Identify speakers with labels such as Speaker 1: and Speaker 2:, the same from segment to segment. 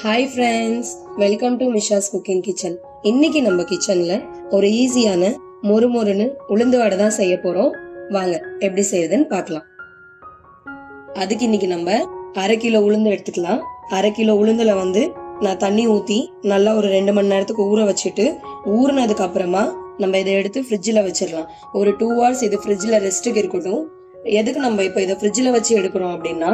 Speaker 1: Hi friends welcome to Misha's cooking kitchen இன்னைக்கு நம்ம கிச்சன்ல ஒரு ஈஸியான மொறு மொறுன்னு உளுந்து வடை தான் செய்ய போறோம். வாங்க எப்படி செய்யறதுன்னு பார்க்கலாம். அதுக்கு இன்னைக்கு நம்ம அரை கிலோ உளுந்து எடுத்துக்கலாம். அரை கிலோ உளுந்துல வந்து நான் தண்ணி ஊத்தி நல்லா ஒரு ரெண்டு மணி நேரத்துக்கு ஊற வச்சுட்டு ஊறினதுக்கு அப்புறமா நம்ம இதை எடுத்து ஃப்ரிட்ஜில் வச்சிடலாம். ஒரு டூ ஹவர்ஸ் இது ஃப்ரிட்ஜில் ரெஸ்ட்டுக்கு இருக்கட்டும். எதுக்கு நம்ம இப்போ இதை ஃப்ரிட்ஜில் வச்சு எடுக்கிறோம் அப்படின்னா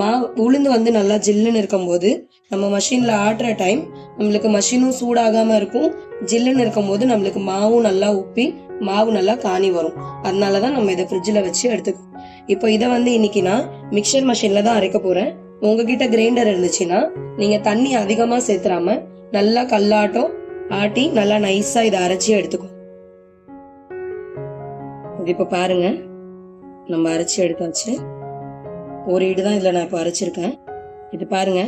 Speaker 1: மா உளுந்து வந்து நல்லா ஜில்லுன்னு இருக்கும்போது நம்ம மஷினில் ஆட்டுற டைம் நம்மளுக்கு மஷினும் சூடாகாமல் இருக்கும். ஜில்லுன்னு இருக்கும்போது நம்மளுக்கு மாவும் நல்லா உப்பி மாவு நல்லா காணி வரும். அதனால தான் நம்ம இதை ஃப்ரிட்ஜில் வச்சு எடுத்துக்கோம் இப்போ இதை வந்து இன்னைக்கு நான் மிக்சர் மஷினில் தான் அரைக்க போகிறேன் உங்ககிட்ட கிரைண்டர் இருந்துச்சுன்னா நீங்கள் தண்ணி அதிகமாக சேர்த்துறாம நல்லா கல்லாட்டம் ஆட்டி நல்லா நைஸாக இதை அரைச்சி எடுத்துக்கோ. இப்போ பாருங்கள் நம்ம அரைச்சி எடுத்தாச்சு ஒரு ஈடு தான் இதில் நான் இப்போ அரைச்சிருக்கேன். இது பாருங்க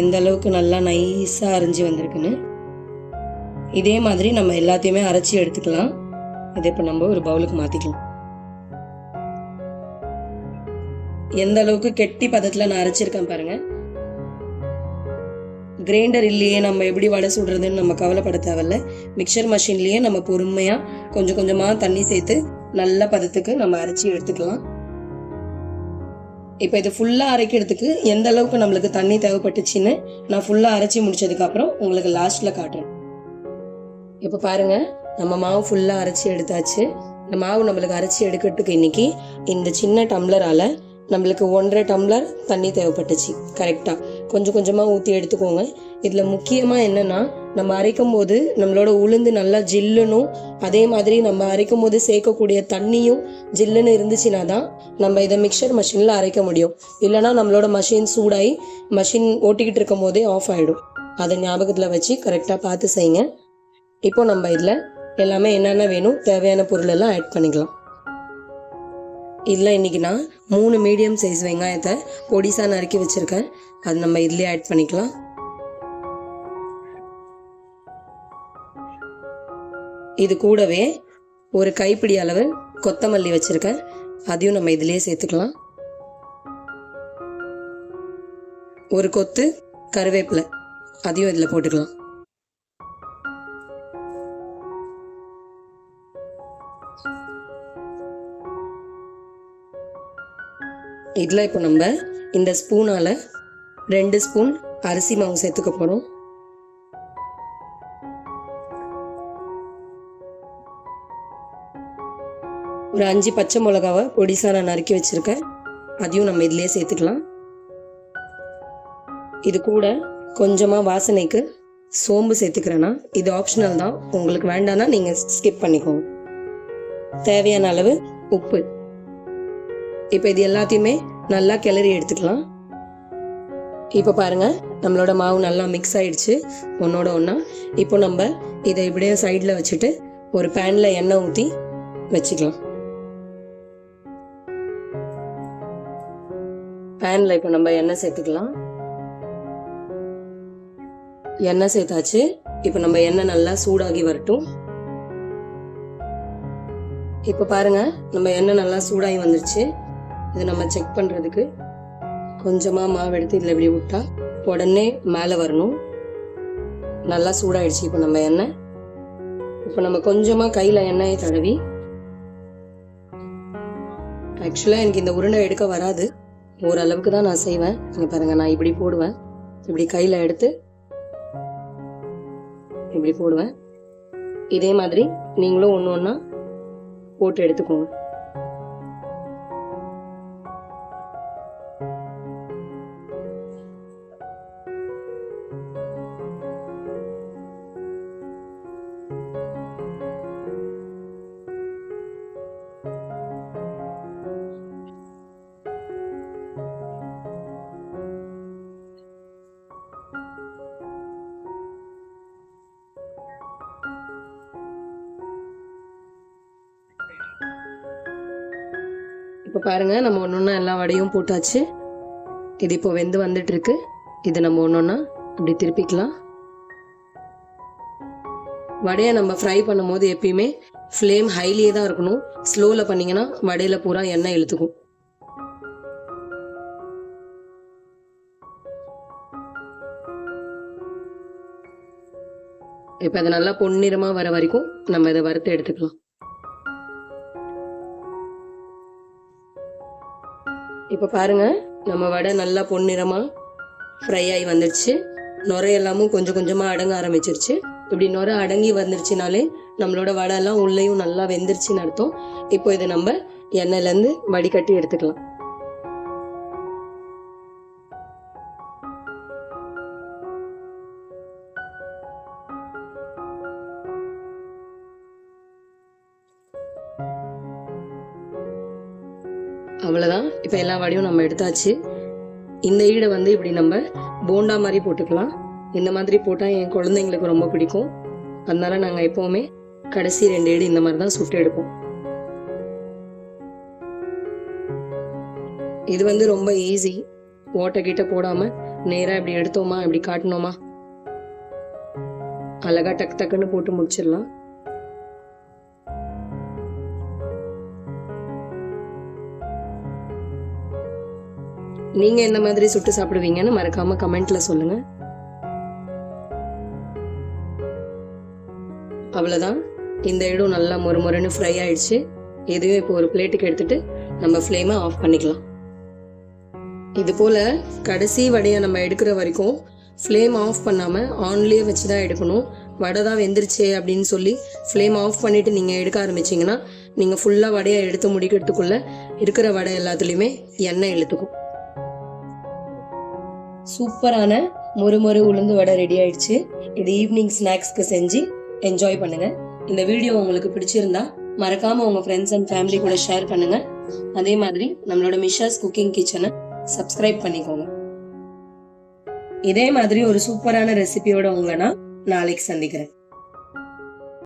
Speaker 1: எந்த அளவுக்கு நல்லா நைஸாக அரைஞ்சி வந்திருக்குன்னு. இதே மாதிரி நம்ம எல்லாத்தையுமே அரைச்சி எடுத்துக்கலாம். இதை இப்போ நம்ம ஒரு பவுலுக்கு மாற்றிக்கலாம் எந்த அளவுக்கு கெட்டி பதத்தில் நான் அரைச்சிருக்கேன் பாருங்கள் கிரைண்டர் இல்லையே நம்ம எப்படி வடை சுடுறதுன்னு நம்ம கவலைப்பட தேவையில்ல. மிக்சர் மிஷின்லேயே நம்ம பொறுமையாக கொஞ்சம் கொஞ்சமாக தண்ணி சேர்த்து நல்ல பதத்துக்கு நம்ம அரைச்சி எடுத்துக்கலாம். இப்போ இது ஃபுல்லாக அரைக்கிறதுக்கு எந்த அளவுக்கு நம்மளுக்கு தண்ணி தேவைப்பட்டுச்சுன்னு நான் ஃபுல்லாக அரைச்சி முடிச்சதுக்கப்புறம் உங்களுக்கு லாஸ்ட்ல காட்டுறேன். இப்போ பாருங்க நம்ம மாவு ஃபுல்லாக அரைச்சி எடுத்தாச்சு. இந்த மாவு நம்மளுக்கு அரைச்சி எடுக்கிறதுக்கு இன்னைக்கு இந்த சின்ன டம்ளரால நம்மளுக்கு ஒன்றரை டம்ளர் தண்ணி தேவைப்பட்டுச்சு. கரெக்டாக கொஞ்சம் கொஞ்சமாக ஊற்றி எடுத்துக்கோங்க. இதில் முக்கியமாக என்னென்னா நம்ம அரைக்கும் போது நம்மளோட உளுந்து நல்லா ஜில்லுனும் அதே மாதிரி நம்ம அரைக்கும் போது சேர்க்கக்கூடிய தண்ணியும் ஜில்லுன்னு இருந்துச்சுன்னா தான் நம்ம இதை மிக்சர் மிஷினில் அரைக்க முடியும். இல்லைனா நம்மளோட மஷின் சூடாகி மஷின் ஓட்டிக்கிட்டு இருக்கும் போதே ஆஃப் ஆகிடும் அதை ஞாபகத்தில் வச்சு கரெக்டாக பார்த்து செய்யுங்க. இப்போ நம்ம இதில் எல்லாமே என்னென்ன வேணும் தேவையான பொருளெல்லாம் ஆட் பண்ணிக்கலாம். இதில் இன்றைக்கி நான் மூணு மீடியம் சைஸ் வெங்காயத்தை பொடிசாக நறுக்கி வச்சுருக்கேன். அது நம்ம இதுலேயே ஆட் பண்ணிக்கலாம். இது கூடவே ஒரு கைப்பிடி அளவு கொத்தமல்லி வச்சுருக்கேன். அதையும் நம்ம இதுலேயே சேர்த்துக்கலாம். ஒரு கொத்து கருவேப்பிலை அதையும் இதில் போட்டுக்கலாம். இதில் இப்போ நம்ம இந்த ஸ்பூனால் ரெண்டு ஸ்பூன் அரிசி மாவு சேர்த்துக்க போகிறோம் ஒரு அஞ்சு பச்சை மிளகாவை பொடிசாக நான் நறுக்கி வச்சுருக்கேன். அதையும் நம்ம இதுலேயே சேர்த்துக்கலாம். இது கூட கொஞ்சமாக வாசனைக்கு சோம்பு சேர்த்துக்கிறேன்னா இது ஆப்ஷனல் தான். உங்களுக்கு வேண்டாம்னா நீங்கள் ஸ்கிப் பண்ணிக்கோங்க. தேவையான அளவு உப்பு. இப்போ இது எல்லாத்தையுமே நல்லா கிளறி எடுத்துக்கலாம். இப்போ பாருங்க நம்மளோட மாவு நல்லா மிக்ஸ் ஆயிடுச்சு. ஒன்றோட ஒன்றா இப்போ நம்ம இதை இப்படியே சைடில் வச்சுட்டு ஒரு பேனில் எண்ணெய் ஊற்றி வச்சுக்கலாம். பேனில் இப்போ நம்ம எண்ணெய் சேர்த்துக்கலாம். எண்ணெய் சேர்த்தாச்சு. இப்போ நம்ம எண்ணெய் நல்லா சூடாகி வரட்டும். இப்போ பாருங்கள் நம்ம எண்ணெய் நல்லா சூடாகி வந்துருச்சு. இது நம்ம செக் பண்ணுறதுக்கு கொஞ்சமாக மாவு எடுத்து இதில் இப்படி விட்டா உடனே மேலே வரணும். நல்லா சூடாயிடுச்சு. இப்போ நம்ம எண்ணெய். இப்போ நம்ம கொஞ்சமாக கையில் எண்ணெயை தடவி ஆக்சுவலாக எனக்கு இந்த உருண்டை எடுக்க வராது. ஓரளவுக்கு தான் நான் செய்வேன். இங்கே பாருங்கள் நான் இப்படி போடுவேன். இப்படி கையில் எடுத்து இப்படி போடுவேன். இதே மாதிரி நீங்களும் ஒன்று ஒன்றா போட்டு எடுத்துக்கோங்க. இப்போ பாருங்கள் நம்ம ஒன்று ஒன்றா எல்லா வடையும் போட்டாச்சு. இது இப்போ வெந்து வந்துட்டுருக்கு. இது நம்ம ஒன்று ஒன்றா அப்படி திருப்பிக்கலாம். வடையை நம்ம ஃப்ரை பண்ணும்போது எப்பயுமே ஃப்ளேம் ஹைலியே தான் இருக்கணும். ஸ்லோவில் பண்ணீங்கன்னா வடையில் பூரா எண்ணெய் இழுத்துக்கும். இப்போ அதை நல்லா பொன்னிறமாக வர வரைக்கும் நம்ம இதை வறுத்து எடுத்துக்கலாம். இப்போ பாருங்க நம்ம வடை நல்லா பொன்னிறமாக ஃப்ரை ஆகி வந்துடுச்சு நுரையெல்லாமும் கொஞ்சம் கொஞ்சமாக அடங்க ஆரம்பிச்சிருச்சு. இப்படி நுரை அடங்கி வந்துருச்சுனாலே நம்மளோட வடை எல்லாம் உள்ளேயும் நல்லா வெந்துருச்சுன்னு அர்த்தம். இப்போ இதை நம்ம எண்ணெயிலேருந்து வடிகட்டி எடுத்துக்கலாம். அவ்வளோதான் இப்போ எல்லா வடையும் நம்ம எடுத்தாச்சு. இந்த ஈடை வந்து இப்படி நம்ம போண்டா மாதிரி போட்டுக்கலாம். இந்த மாதிரி போட்டால் என் குழந்தைங்களுக்கு ரொம்ப பிடிக்கும். அதனால நாங்கள் எப்போவுமே கடைசி ரெண்டு ஈடு இந்த மாதிரி தான் சுட்டு எடுப்போம். இது வந்து ரொம்ப ஈஸி ஓட்டை கிட்ட போடாமல் நேராக இப்படி எடுத்தோமா இப்படி காட்டினோமா? அழகா டக்கு டக்குன்னு போட்டு முடிச்சிடலாம். நீங்க எந்த மாதிரி சுட்டு சாப்பிடுவீங்கன்னு மறக்காம கமெண்ட்ல சொல்லுங்க. அவ்வளவுதான். இந்த இடம் நல்லா மொறு மொறுன்னு ஃப்ரை ஆயிடுச்சு. இதையும் இப்போ ஒரு பிளேட்டுக்கு எடுத்துட்டு நம்ம ஃப்ளேமை ஆஃப் பண்ணிக்கலாம். இது போல கடைசி வடையை நம்ம எடுக்கிற வரைக்கும் ஃப்ளேம் ஆஃப் பண்ணாமல் ஆன்லேயே வச்சு தான் எடுக்கணும். வடை தான் வெந்துருச்சே அப்படின்னு சொல்லி ஃப்ளேம் ஆஃப் பண்ணிட்டு நீங்கள் எடுக்க ஆரம்பிச்சிங்கன்னா நீங்கள் ஃபுல்லாக வடையை எடுத்து முடிக்கிறதுக்குள்ளே இருக்கிற வடை எல்லாத்துலேயுமே எண்ணெய் இழுத்துக்கும். சூப்பரான மொறு மொறு உளுந்து வடை ரெடி ஆயிடுச்சு. இது ஈவினிங் ஸ்நாக்ஸ்க்கு செஞ்சு என்ஜாய் பண்ணுங்க. இந்த வீடியோ உங்களுக்கு பிடிச்சிருந்தா மறக்காம உங்க ஃப்ரெண்ட்ஸ் அண்ட் ஃபேமிலி கூட ஷேர் பண்ணுங்க. அதே மாதிரி நம்மளோட மிஷாஸ் குக்கிங் கிச்சனை சப்ஸ்கிரைப் பண்ணிக்கோங்க. இதே மாதிரி ஒரு சூப்பரான ரெசிபியோட உங்களை நான் நாளைக்கு சந்திக்கிறேன்.